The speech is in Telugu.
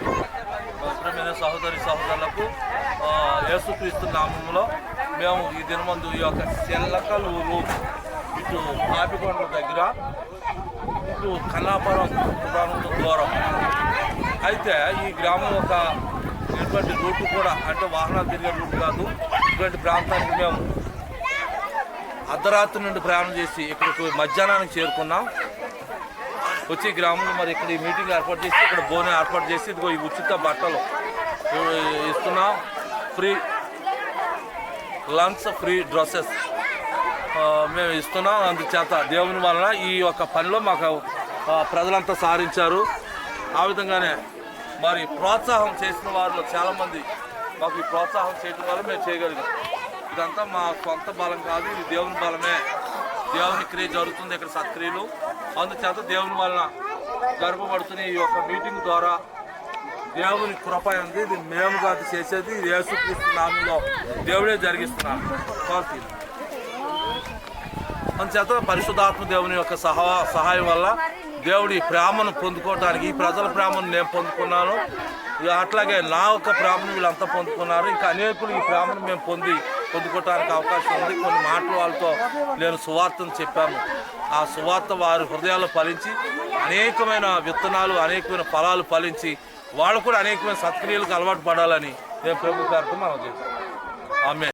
ప్రేమైన సహోదరి సహోదరులకు యేసుక్రీస్తు నామంలో మేము ఈ దినమందు ఈ యొక్క చెల్లకలూరు ఇటు కాపికొండ దగ్గర ఇటు కన్నాపురం ప్రాంతం దూరం అయితే ఈ గ్రామం ఒక ఇటువంటి రూట్ కూడా అంటే వాహనాలు తిరిగే రూట్ కాదు. ఇటువంటి ప్రాంతానికి మేము అర్ధరాత్రి నుండి ప్రయాణం చేసి ఇక్కడికి మధ్యాహ్నానికి చేరుకున్నాం. వచ్చి గ్రామంలో మరి ఇక్కడ ఈ మీటింగ్ ఏర్పాటు చేసి ఇక్కడ బోనం ఏర్పాటు చేసి ఇదిగో ఈ ఉచిత బట్టలు ఇస్తున్నాం. ఫ్రీ లంచ్ ఫ్రీ డ్రెస్సెస్ మేము ఇస్తున్నాం. అందుచేత దేవుని వలన ఈ యొక్క పనిలో మాకు ప్రజలంతా సాధించారు ఆ విధంగానే మరి ప్రోత్సాహం చేసిన వారిలో చాలామంది మాకు ఈ ప్రోత్సాహం చేయడం వల్ల మేము చేయగలిగాం. ఇదంతా మా సొంత బలం కాదు ఇది దేవుని బలమే. దేవుని క్రియ జరుగుతుంది ఇక్కడ సత్క్రియలు. అందుచేత దేవుని వలన గర్వపడుతున్న ఈ యొక్క మీటింగ్ ద్వారా దేవుని కృప ఉంది ఇది మేము కాదు చేసేది ఇది యేసుక్రీస్తు నామంలో దేవుడే జరిగిస్తున్నాను అందుచేత పరిశుద్ధాత్మ దేవుని యొక్క సహా సహాయం వల్ల దేవుడి ప్రేమను పొందుకోవడానికి ఈ ప్రజల ప్రేమను నేను పొందుకున్నాను. ఇక అట్లాగే నా యొక్క ప్రేమను వీళ్ళంతా పొందుకున్నారు. ఇంకా అనేకులు ఈ ప్రేమను మేము పొంది పొందుకోవడానికి అవకాశం ఉంది. కొన్ని మాటలు వాళ్ళతో నేను సువార్తను చెప్పాను ఆ సువార్త వారి హృదయాల్లో ఫలించి అనేకమైన విత్తనాలు అనేకమైన ఫలాలు ఫలించి వాళ్ళు కూడా అనేకమైన సత్క్రియలకు అలవాటు పడాలని నేను ప్రభుత్వ గారితో మనం చేస్తాను ఆమె